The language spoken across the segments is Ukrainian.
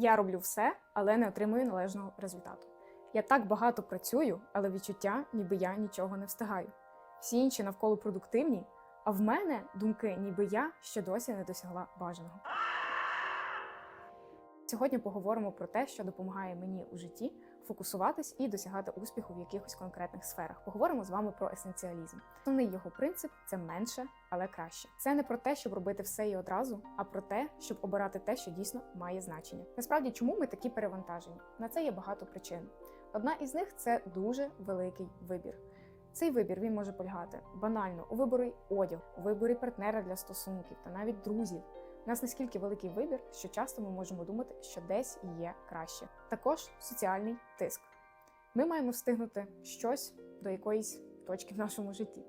Я роблю все, але не отримую належного результату. Я так багато працюю, але відчуття, ніби я нічого не встигаю. Всі інші навколо продуктивні, а в мене думки, ніби я ще досі не досягла бажаного. Сьогодні поговоримо про те, що допомагає мені у житті фокусуватись і досягати успіху в якихось конкретних сферах. Поговоримо з вами про есенціалізм. Основний його принцип це менше, але краще. Це не про те, щоб робити все і одразу, а про те, щоб обирати те, що дійсно має значення. Насправді, чому ми такі перевантажені? На це є багато причин. Одна із них це дуже великий вибір. Цей вибір він може полягати банально у виборі одягу, у виборі партнера для стосунків та навіть друзів. Нас наскільки великий вибір, що часто ми можемо думати, що десь є краще. Також соціальний тиск. Ми маємо встигнути щось до якоїсь точки в нашому житті.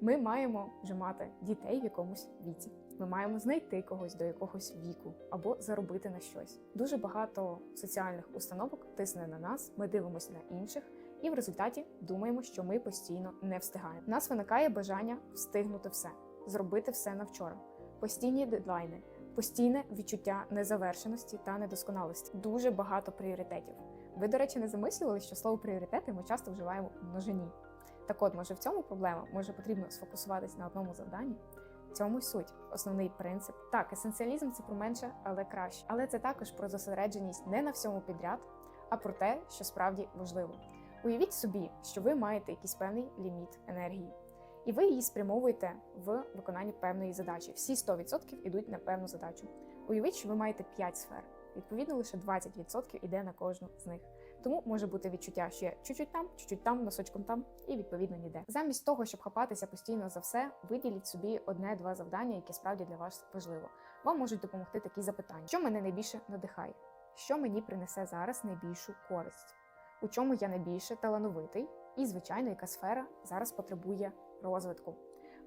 Ми маємо вже мати дітей в якомусь віці. Ми маємо знайти когось до якогось віку або заробити на щось. Дуже багато соціальних установок тисне на нас. Ми дивимося на інших, і в результаті думаємо, що ми постійно не встигаємо. У нас виникає бажання встигнути все, зробити все на вчора. Постійні дедлайни, постійне відчуття незавершеності та недосконалості. Дуже багато пріоритетів. Ви, до речі, не замислювали, що слово пріоритети ми часто вживаємо в множині. Так от, може, в цьому проблема, може потрібно сфокусуватись на одному завданні. Цьому й суть, основний принцип. Так, есенціалізм це про менше, але краще. Але це також про зосередженість не на всьому підряд, а про те, що справді важливо. Уявіть собі, що ви маєте якийсь певний ліміт енергії, і ви її спрямовуєте в виконанні певної задачі. Всі 100% йдуть на певну задачу. Уявіть, що ви маєте 5 сфер. Відповідно, лише 20% йде на кожну з них. Тому може бути відчуття, що є чуть-чуть там, чуть-чуть там, носочком там, і відповідно ніде. Замість того, щоб хапатися постійно за все, виділіть собі одне-два завдання, які справді для вас важливо. Вам можуть допомогти такі запитання: що мене найбільше надихає, що мені принесе зараз найбільшу користь, у чому я найбільше талановитий, і, звичайно, яка сфера зараз потребує розвитку.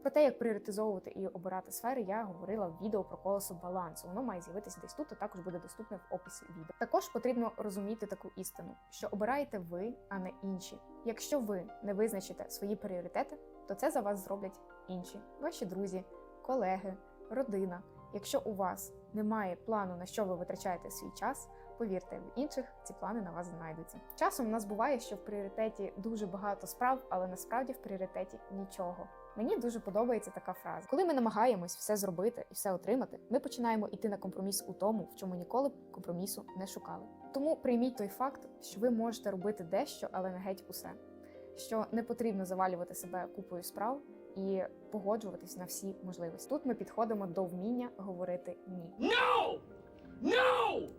Про те, як пріоритизовувати і обирати сфери, я говорила в відео про колесо балансу. Воно має з'явитися десь тут, а також буде доступне в описі відео. Також потрібно розуміти таку істину, що обираєте ви, а не інші. Якщо ви не визначите свої пріоритети, то це за вас зроблять інші, ваші друзі, колеги, родина. Якщо у вас немає плану, на що ви витрачаєте свій час, повірте, в інших ці плани на вас знайдуться. Часом у нас буває, що в пріоритеті дуже багато справ, але насправді в пріоритеті нічого. Мені дуже подобається така фраза. Коли ми намагаємось все зробити і все отримати, ми починаємо йти на компроміс у тому, в чому ніколи б компромісу не шукали. Тому прийміть той факт, що ви можете робити дещо, але не геть усе. Що не потрібно завалювати себе купою справ і погоджуватись на всі можливості. Тут ми підходимо до вміння говорити ні. No! No!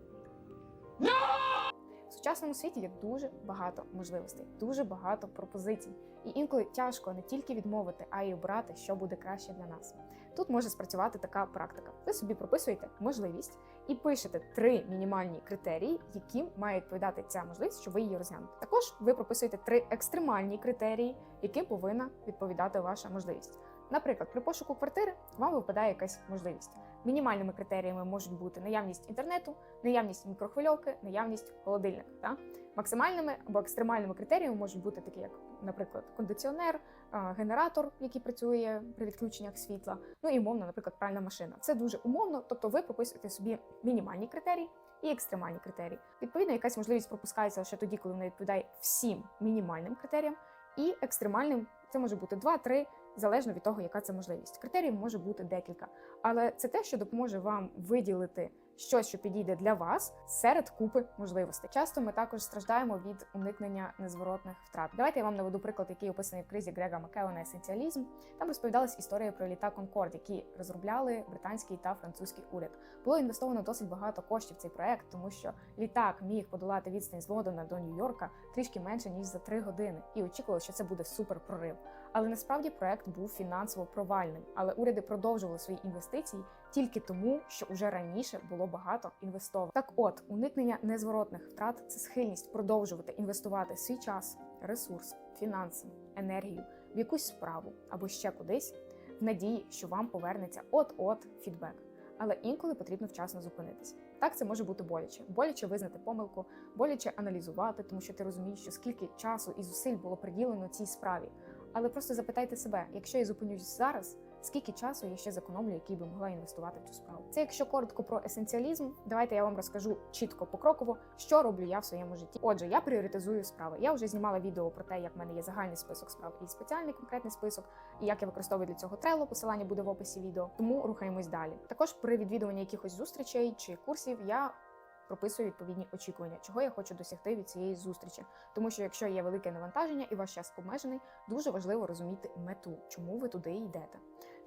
В сучасному світі є дуже багато можливостей, дуже багато пропозицій, і інколи тяжко не тільки відмовити, а й обрати, що буде краще для нас. Тут може спрацювати така практика. Ви собі прописуєте можливість і пишете три мінімальні критерії, яким має відповідати ця можливість, щоб ви її розглянули. Також ви прописуєте три екстремальні критерії, яким повинна відповідати ваша можливість. Наприклад, при пошуку квартири вам випадає якась можливість. Мінімальними критеріями можуть бути наявність інтернету, наявність мікрохвильовки, наявність холодильника. Та? Максимальними або екстремальними критеріями можуть бути такі, як, наприклад, кондиціонер, генератор, який працює при відключеннях світла, ну і умовно, наприклад, пральна машина. Це дуже умовно, тобто ви прописуєте собі мінімальні критерії і екстремальні критерії. Відповідно, якась можливість пропускається лише тоді, коли вона відповідає всім мінімальним критеріям, і екстремальним це може бути 2-3, залежно від того, яка це можливість. Критеріїв може бути декілька, але це те, що допоможе вам виділити щось, що підійде для вас серед купи можливостей. Часто ми також страждаємо від уникнення незворотних втрат. Давайте я вам наведу приклад, який описаний в кризі Грега Макеона «Есенціалізм». Там розповідалась історія про літак Конкорд, які розробляли британський та французький уряд. Було інвестовано досить багато коштів в цей проект, тому що літак міг подолати відстань з Лондона до Нью-Йорка трішки менше ніж за три години, і очікували, що це буде супер прорив. Але насправді проект був фінансово провальним. Але уряди продовжували свої інвестиції тільки тому, що уже раніше було багато інвестовано. Так, от уникнення незворотних втрат це схильність продовжувати інвестувати свій час, ресурс, фінанси, енергію в якусь справу або ще кудись, в надії, що вам повернеться от-от фідбек. Але інколи потрібно вчасно зупинитись. Так це може бути боляче. Боляче визнати помилку, боляче аналізувати, тому що ти розумієш, що скільки часу і зусиль було приділено цій справі. Але просто запитайте себе, якщо я зупинюсь зараз, скільки часу я ще зекономлю, який би могла інвестувати в цю справу. Це якщо коротко про есенціалізм, давайте я вам розкажу чітко покроково, що роблю я в своєму житті. Отже, я пріоритизую справи. Я вже знімала відео про те, як в мене є загальний список справ і спеціальний конкретний список, і як я використовую для цього Trello, посилання буде в описі відео. Тому рухаємось далі. Також при відвідуванні якихось зустрічей чи курсів я прописую відповідні очікування, чого я хочу досягти від цієї зустрічі. Тому що якщо є велике навантаження і ваш час обмежений, дуже важливо розуміти мету, чому ви туди йдете.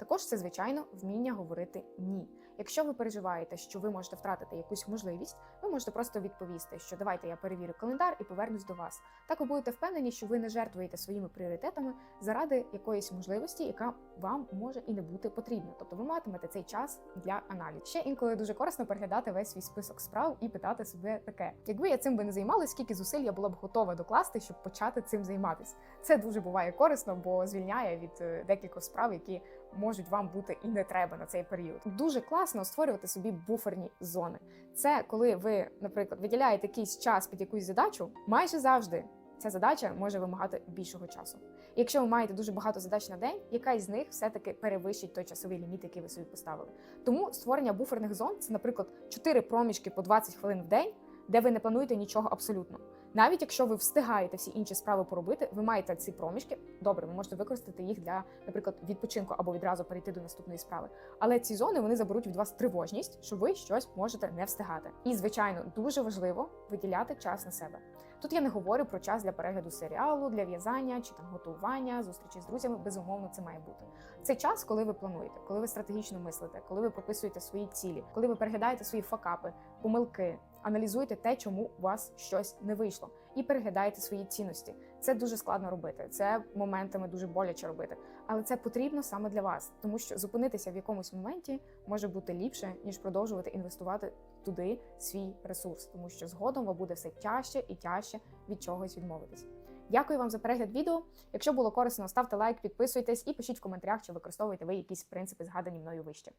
Також це, звичайно, вміння говорити ні. Якщо ви переживаєте, що ви можете втратити якусь можливість, ви можете просто відповісти, що давайте я перевірю календар і повернусь до вас. Так ви будете впевнені, що ви не жертвуєте своїми пріоритетами заради якоїсь можливості, яка вам може і не бути потрібна. Тобто ви матимете цей час для аналізу. Ще інколи дуже корисно переглядати весь свій список справ і питати себе таке: якби я цим би не займалась, скільки зусиль я була б готова докласти, щоб почати цим займатися. Це дуже буває корисно, бо звільняє від е, декількох справ, які можуть вам бути і не треба на цей період. Дуже класно створювати собі буферні зони. Це коли ви, наприклад, виділяєте якийсь час під якусь задачу, майже завжди. Ця задача може вимагати більшого часу. Якщо ви маєте дуже багато задач на день, якась з них все-таки перевищить той часовий ліміт, який ви собі поставили. Тому створення буферних зон це, наприклад, 4 проміжки по 20 хвилин в день, де ви не плануєте нічого абсолютно. Навіть якщо ви встигаєте всі інші справи поробити, ви маєте ці проміжки. Добре, ви можете використати їх для, наприклад, відпочинку або відразу перейти до наступної справи. Але ці зони вони заберуть від вас тривожність, що ви щось можете не встигати. І звичайно, дуже важливо виділяти час на себе. Тут я не говорю про час для перегляду серіалу, для в'язання чи там готування, зустрічі з друзями. Безумовно, це має бути. Це час, коли ви плануєте, коли ви стратегічно мислите, коли ви прописуєте свої цілі, коли ви переглядаєте свої факапи, помилки, аналізуєте те, чому у вас щось не вийшло, і переглядаєте свої цінності. Це дуже складно робити. Це моментами дуже боляче робити, але це потрібно саме для вас, тому що зупинитися в якомусь моменті може бути ліпше ніж продовжувати інвестувати туди свій ресурс, тому що згодом вам буде все тяжче і тяжче від чогось відмовитись. Дякую вам за перегляд відео. Якщо було корисно, ставте лайк, підписуйтесь і пишіть в коментарях, чи використовуєте ви якісь принципи, згадані мною вище.